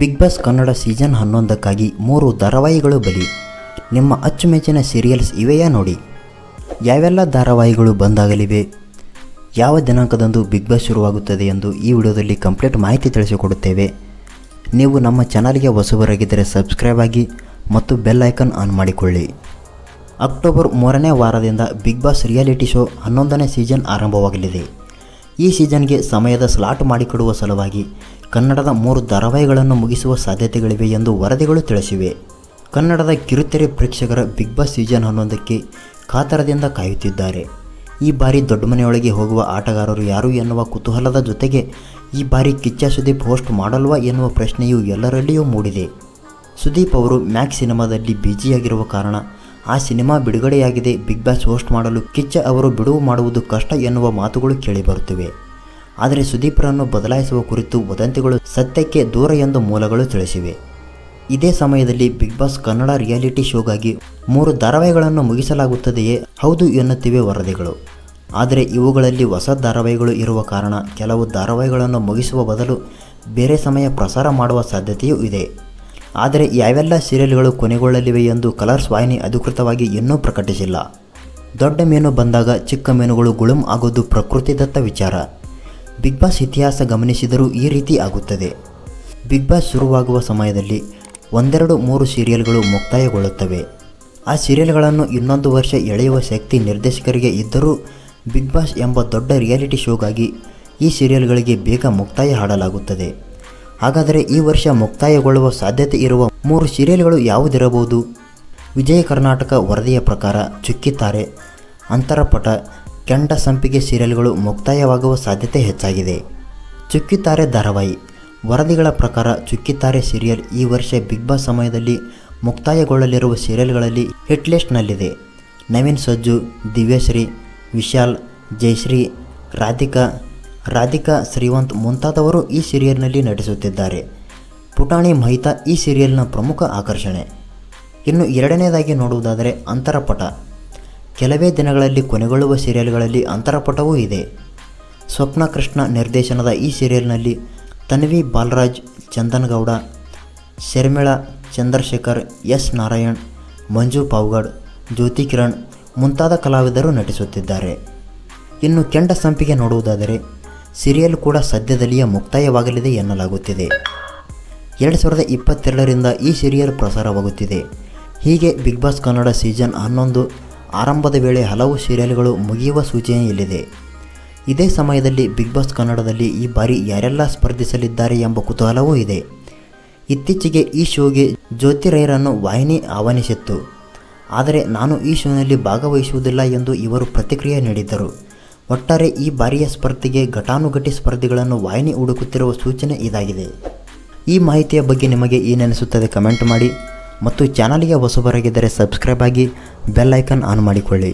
Big Boss Kannada season ಹನ್ನೊಂದಕ್ಕಾಗಿ ಮೂರು ಧಾರಾವಾಹಿಗಳು ಬಲಿ. ನಿಮ್ಮ ಅಚ್ಚುಮೆಚ್ಚಿನ ಸೀರಿಯಲ್ಸ್ ಇವೆಯಾ ನೋಡಿ. ಯಾವೆಲ್ಲ ಧಾರಾವಾಹಿಗಳು ಬಂದಾಗಲಿವೆ? ಯಾವ ದಿನಾಂಕದಂದು ಬಿಗ್ ಬಾಸ್ ಶುರುವಾಗುತ್ತದೆ ಎಂದು ಈ ವಿಡಿಯೋದಲ್ಲಿ ಕಂಪ್ಲೀಟ್ ಮಾಹಿತಿ ತಿಳಿಸಿಕೊಡುತ್ತೇವೆ. ನೀವು ನಮ್ಮ ಚಾನಲ್ಗೆ ಹೊಸಬರಾಗಿದ್ದರೆ ಸಬ್ಸ್ಕ್ರೈಬ್ ಆಗಿ ಮತ್ತು ಬೆಲ್ ಐಕನ್ ಆನ್ ಮಾಡಿಕೊಳ್ಳಿ. ಅಕ್ಟೋಬರ್ ಮೂರನೇ ವಾರದಿಂದ ಬಿಗ್ ಬಾಸ್ ರಿಯಾಲಿಟಿ ಶೋ ಹನ್ನೊಂದನೇ ಸೀಸನ್ ಆರಂಭವಾಗಲಿದೆ. ಈ ಸೀಸನ್ಗೆ ಸಮಯದ ಸ್ಲಾಟ್ ಮಾಡಿಕೊಡುವ ಸಲುವಾಗಿ ಕನ್ನಡದ ಮೂರು ಧಾರಾವಾಹಿಗಳನ್ನು ಮುಗಿಸುವ ಸಾಧ್ಯತೆಗಳಿವೆ ಎಂದು ವರದಿಗಳು ತಿಳಿಸಿವೆ. ಕನ್ನಡದ ಕಿರುತೆರೆ ಪ್ರೇಕ್ಷಕರ ಬಿಗ್ ಬಾಸ್ ಸೀಸನ್ ಹನ್ನೊಂದಕ್ಕೆ ಕಾತರದಿಂದ ಕಾಯುತ್ತಿದ್ದಾರೆ. ಈ ಬಾರಿ ದೊಡ್ಡ ಮನೆಯೊಳಗೆ ಹೋಗುವ ಆಟಗಾರರು ಯಾರು ಎನ್ನುವ ಕುತೂಹಲದ ಜೊತೆಗೆ ಈ ಬಾರಿ ಕಿಚ್ಚ ಸುದೀಪ್ ಹೋಸ್ಟ್ ಮಾಡಲ್ವಾ ಎನ್ನುವ ಪ್ರಶ್ನೆಯು ಎಲ್ಲರಲ್ಲಿಯೂ ಮೂಡಿದೆ. ಸುದೀಪ್ ಅವರು ಮ್ಯಾಕ್ ಸಿನಿಮಾದಲ್ಲಿ ಬ್ಯುಸಿಯಾಗಿರುವ ಕಾರಣ ಆ ಸಿನಿಮಾ ಬಿಡುಗಡೆಯಾಗಿದೆ. ಬಿಗ್ ಬಾಸ್ ಹೋಸ್ಟ್ ಮಾಡಲು ಕಿಚ್ಚ ಅವರು ಬಿಡುವು ಮಾಡುವುದು ಕಷ್ಟ ಎನ್ನುವ ಮಾತುಗಳು ಕೇಳಿಬರುತ್ತಿವೆ ಆದರೆ ಸುದೀಪ್ರನ್ನು ಬದಲಾಯಿಸುವ ಕುರಿತು ವದಂತಿಗಳು ಸತ್ಯಕ್ಕೆ ದೂರ ಎಂದು ಮೂಲಗಳು ತಿಳಿಸಿವೆ. ಇದೇ ಸಮಯದಲ್ಲಿ ಬಿಗ್ ಬಾಸ್ ಕನ್ನಡ ರಿಯಾಲಿಟಿ ಶೋಗಾಗಿ ಮೂರು ಧಾರಾವಾಹಿಗಳನ್ನು ಮುಗಿಸಲಾಗುತ್ತದೆಯೇ? ಹೌದು ಎನ್ನುತ್ತಿವೆ ವರದಿಗಳು. ಆದರೆ ಇವುಗಳಲ್ಲಿ ಹೊಸ ಧಾರಾವಾಹಿಗಳು ಇರುವ ಕಾರಣ ಕೆಲವು ಧಾರಾವಾಹಿಗಳನ್ನು ಮುಗಿಸುವ ಬದಲು ಬೇರೆ ಸಮಯ ಪ್ರಸಾರ ಮಾಡುವ ಸಾಧ್ಯತೆಯೂ ಇದೆ. ಆದರೆ ಯಾವೆಲ್ಲ ಸೀರಿಯಲ್ಗಳು ಕೊನೆಗೊಳ್ಳಲಿವೆ ಎಂದು ಕಲರ್ಸ್ ವಾಹಿನಿ ಅಧಿಕೃತವಾಗಿ ಇನ್ನೂ ಪ್ರಕಟಿಸಿಲ್ಲ. ದೊಡ್ಡ ಮೀನು ಬಂದಾಗ ಚಿಕ್ಕ ಮೀನುಗಳು ಗುಳುಂ ಆಗೋದು ಪ್ರಕೃತಿದತ್ತ ವಿಚಾರ. ಬಿಗ್ ಬಾಸ್ ಇತಿಹಾಸ ಗಮನಿಸಿದರೂ ಈ ರೀತಿ ಆಗುತ್ತದೆ. ಬಿಗ್ ಬಾಸ್ ಶುರುವಾಗುವ ಸಮಯದಲ್ಲಿ ಒಂದೆರಡು ಮೂರು ಸೀರಿಯಲ್ಗಳು ಮುಕ್ತಾಯಗೊಳ್ಳುತ್ತವೆ. ಆ ಸೀರಿಯಲ್ಗಳನ್ನು ಇನ್ನೊಂದು ವರ್ಷ ಎಳೆಯುವ ಶಕ್ತಿ ನಿರ್ದೇಶಕರಿಗೆ ಇದ್ದರೂ ಬಿಗ್ ಬಾಸ್ ಎಂಬ ದೊಡ್ಡ ರಿಯಾಲಿಟಿ ಶೋಗಾಗಿ ಈ ಸೀರಿಯಲ್ಗಳಿಗೆ ಬೇಗ ಮುಕ್ತಾಯ ಹಾಡಲಾಗುತ್ತದೆ. ಹಾಗಾದರೆ ಈ ವರ್ಷ ಮುಕ್ತಾಯಗೊಳ್ಳುವ ಸಾಧ್ಯತೆ ಇರುವ ಮೂರು ಸೀರಿಯಲ್ಗಳು ಯಾವುದಿರಬಹುದು? ವಿಜಯ ಕರ್ನಾಟಕ ವರದಿಯ ಪ್ರಕಾರ ಚುಕ್ಕಿತಾರೆ ಅಂತರಪಟ ಕೆಂಡ ಸಂಪಿಗೆ ಸೀರಿಯಲ್ಗಳು ಮುಕ್ತಾಯವಾಗುವ ಸಾಧ್ಯತೆ ಹೆಚ್ಚಾಗಿದೆ. ಚುಕ್ಕಿತಾರೆ ಧಾರಾವಾಹಿ. ವರದಿಗಳ ಪ್ರಕಾರ ಚುಕ್ಕಿತಾರೆ ಸೀರಿಯಲ್ ಈ ವರ್ಷ ಬಿಗ್ ಬಾಸ್ ಸಮಯದಲ್ಲಿ ಮುಕ್ತಾಯಗೊಳ್ಳಲಿರುವ ಸೀರಿಯಲ್ಗಳಲ್ಲಿ ಹಿಟ್ ಲಿಸ್ಟ್ನಲ್ಲಿದೆ ನವೀನ್ ಸಜ್ಜು, ದಿವ್ಯಶ್ರೀ, ವಿಶಾಲ್, ಜಯಶ್ರೀ, ರಾಧಿಕಾ ರಾಧಿಕಾ ಶ್ರೀವಂತ್ ಮುಂತಾದವರು ಈ ಸೀರಿಯಲ್ನಲ್ಲಿ ನಟಿಸುತ್ತಿದ್ದಾರೆ. ಪುಟಾಣಿ ಮಹಿತಾ ಈ ಸೀರಿಯಲ್ನ ಪ್ರಮುಖ ಆಕರ್ಷಣೆ. ಇನ್ನು ಎರಡನೇದಾಗಿ ನೋಡುವುದಾದರೆ ಅಂತರಪಟ. ಕೆಲವೇ ದಿನಗಳಲ್ಲಿ ಕೊನೆಗೊಳ್ಳುವ ಸೀರಿಯಲ್ಗಳಲ್ಲಿ ಅಂತರಪಟವೂ ಇದೆ. ಸ್ವಪ್ನ ಕೃಷ್ಣ ನಿರ್ದೇಶನದ ಈ ಸೀರಿಯಲ್ನಲ್ಲಿ ತನ್ವಿ ಬಾಲರಾಜ್, ಚಂದನ್ ಗೌಡ, ಶರ್ಮಿಳಾ, ಚಂದ್ರಶೇಖರ್, ಎಸ್ ನಾರಾಯಣ್, ಮಂಜು ಪಾವ್ಗಡ್, ಜ್ಯೋತಿ ಕಿರಣ್ ಮುಂತಾದ ಕಲಾವಿದರು ನಟಿಸುತ್ತಿದ್ದಾರೆ. ಇನ್ನು ಕೆಂಡ ಸಂಪಿಗೆ ನೋಡುವುದಾದರೆ ಸೀರಿಯಲ್ ಕೂಡ ಸದ್ಯದಲ್ಲಿಯೇ ಮುಕ್ತಾಯವಾಗಲಿದೆ ಎನ್ನಲಾಗುತ್ತಿದೆ. ಎರಡು ಸಾವಿರದ ಇಪ್ಪತ್ತೆರಡರಿಂದ ಈ ಸೀರಿಯಲ್ ಪ್ರಸಾರವಾಗುತ್ತಿದೆ. ಹೀಗೆ ಬಿಗ್ ಬಾಸ್ ಕನ್ನಡ ಸೀಸನ್ ಹನ್ನೊಂದು ಆರಂಭದ ವೇಳೆ ಹಲವು ಸೀರಿಯಲ್ಗಳು ಮುಗಿಯುವ ಸೂಚನೆಯಲ್ಲಿದೆ ಇದೇ ಸಮಯದಲ್ಲಿ ಬಿಗ್ ಬಾಸ್ ಕನ್ನಡದಲ್ಲಿ ಈ ಬಾರಿ ಯಾರೆಲ್ಲ ಸ್ಪರ್ಧಿಸಲಿದ್ದಾರೆ ಎಂಬ ಕುತೂಹಲವೂ ಇದೆ. ಇತ್ತೀಚೆಗೆ ಈ ಶೋಗೆ ಜ್ಯೋತಿ ರೈರನ್ನು ವಾಹಿನಿ ಆಹ್ವಾನಿಸಿತ್ತು. ಆದರೆ ನಾನು ಈ ಶೋನಲ್ಲಿ ಭಾಗವಹಿಸುವುದಿಲ್ಲ ಎಂದು ಇವರು ಪ್ರತಿಕ್ರಿಯೆ ನೀಡಿದ್ದರು. ಒಟ್ಟಾರೆ ಈ ಬಾರಿಯ ಸ್ಪರ್ಧೆಗೆ ಘಟಾನುಘಟಿ ಸ್ಪರ್ಧಿಗಳನ್ನು ವಾಹಿನಿ ಹುಡುಕುತ್ತಿರುವ ಸೂಚನೆ ಇದಾಗಿದೆ. ಈ ಮಾಹಿತಿಯ ಬಗ್ಗೆ ನಿಮಗೆ ಏನೆನಿಸುತ್ತದೆ ಕಮೆಂಟ್ ಮಾಡಿ. ಮತ್ತು ಚಾನಲ್ಗೆ ಹೊಸಬರಾಗಿದ್ದರೆ ಸಬ್ಸ್ಕ್ರೈಬ್ ಆಗಿ ಬೆಲ್ ಐಕನ್ ಆನ್ ಮಾಡಿಕೊಳ್ಳಿ.